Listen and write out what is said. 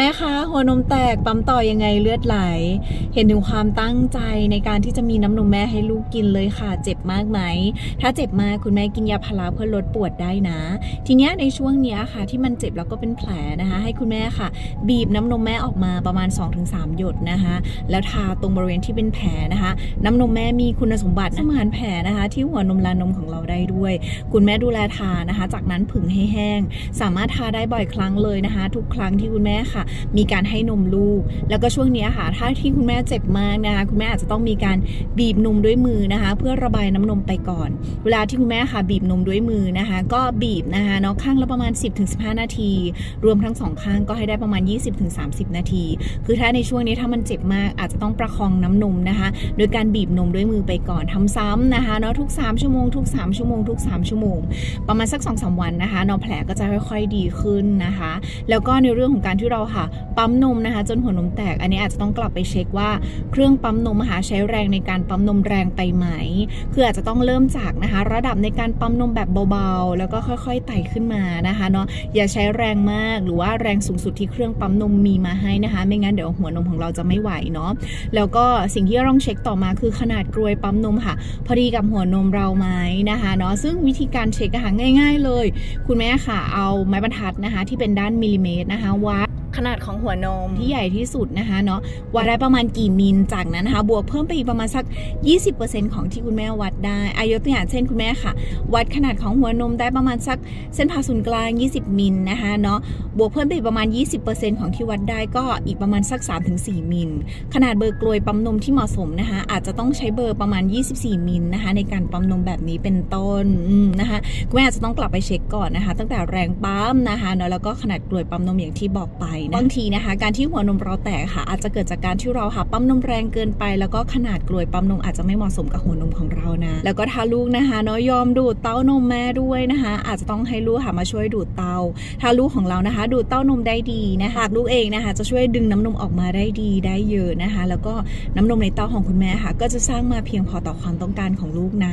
แม่คะหัวนมแตกปั๊มต่อยังไงเลือดไหล เห็นถึงความตั้งใจในการที่จะมีน้ำนมแม่ให้ลูกกินเลยค่ะ เจ็บมากไหม ถ้าเจ็บมากคุณแม่กินยาพาราเพื่อลดปวดได้นะ ทีเนี้ยในช่วงเนี้ยค่ะ ที่มันเจ็บแล้วก็เป็นแผลนะคะ ให้คุณแม่ค่ะ บีบน้ำนมแม่ออกมาประมาณ 2-3 หยดนะคะ แล้วทาตรงบริเวณที่เป็นแผลนะคะ น้ำนมแม่มีคุณสมบัติสมานแผลนะคะ ที่หัวนมลานมของเราได้ด้วย คุณแม่ดูแลทานะคะ จากนั้นผึ่งให้แห้ง สามารถทาได้บ่อยครั้งเลยนะคะ ทุกครั้งที่คุณแม่ค่ะมีการให้นมลูก แล้วก็ช่วงนี้ค่ะ ถ้าที่คุณแม่เจ็บมากนะคะคุณแม่อาจจะต้องมีการบีบนมด้วยมือนะคะ เพื่อระบายน้ำนมไปก่อน เวลาที่คุณแม่ค่ะบีบนมด้วยมือนะคะ ก็บีบนะคะเนาะข้างละประมาณ 10-15 นาที รวมทั้งสองข้างก็ให้ได้ประมาณ 20-30 นาที คือถ้าในช่วงนี้ถ้ามันเจ็บมากอาจจะต้องประคองน้ำนมนะคะ โดยการบีบนมด้วยมือไปก่อนทำซ้ำนะคะเนาะทุก 3 ชั่วโมงทุก 3 ชั่วโมงทุก 3 ชั่วโมง ประมาณสัก2อสวันนะคะเนาะแผลก็จะค่อยๆดีขึ้นนะคะ แล้วก็ในเรื่องของการที่เราค่ะ ปั๊มนมนะคะ จนหัวนมแตก อันนี้อาจจะต้องกลับไปเช็คว่าเครื่องปั๊มนมอะค่ะใช้แรงในการปั๊มนมแรงไปไหม คืออาจจะต้องเริ่มจากนะคะ ระดับในการปั๊มนมแบบเบาๆ แล้วก็ค่อยๆไต่ขึ้นมานะคะเนาะอย่าใช้แรงมากหรือว่าแรงสูงสุดที่เครื่องปั๊มนมมีมาให้นะคะ ไม่งั้นเดี๋ยวหัวนมของเราจะไม่ไหวเนาะแล้วก็สิ่งที่เราต้องเช็คต่อมาคือขนาดกรวยปั๊มนมค่ะ พอดีกับหัวนมเราไหมนะคะเนาะซึ่งวิธีการเช็คอะค่ะง่าย ๆ เลย คุณแม่ค่ะเอาไม้บรรทัดนะคะ ที่เป็นด้านมิลลิเมตรนะคะวัด ขนาดของหัวนมที่ใหญ่ที่สุดนะคะเนาะวัดได้ประมาณกี่มิลจากนั้นนะคะ บวกเพิ่มไปอีกประมาณสัก 20%ของที่คุณแม่วัดได้อายกตัวอย่างเช่นคุณแม่ค่ะ วัดขนาดของหัวนมได้ประมาณสักเส้นผ่าศูนย์กลาง 20 มิลนะคะเนาะบวกเพิ่มไปอีกประมาณ 20%ของที่วัดได้ก็อีกประมาณสัก 3-4 มิล ขนาดเบอร์กลวยปั๊มนมที่เหมาะสมนะคะอาจจะต้องใช้เบอร์ประมาณ 24 มิลนะคะในการปั๊มนมแบบนี้เป็นต้นนะคะคุณแม่อาจจะต้องกลับไปเช็คก่อนนะคะ ตั้งแต่แรงปั๊มนะคะเนาะแล้วก็ขนาดกลวยปั๊มนมอย่างที่บอกไปนะบางทีนะคะ การที่หัวนมเราแตกค่ะ อาจจะเกิดจากการที่เราค่ะปั๊มนมแรงเกินไป แล้วก็ขนาดกลวยปั๊มนมอาจจะไม่เหมาะสมกับหัวนมของเรานะ แล้วก็ถ้าลูกนะคะเนาะยอมดูดเต้านมแม่ด้วยนะคะ อาจจะต้องให้ลูกค่ะมาช่วยดูดเต้า ถ้าลูกของเรานะคะ ดูดเต้านมได้ดีนะคะลูกเองนะคะ จะช่วยดึงน้ำนมออกมาได้ดีได้เยอะนะคะ แล้วก็น้ำนมในเต้าของคุณแม่ค่ะ ก็จะสร้างมาเพียงพอต่อความต้องการของลูกนะ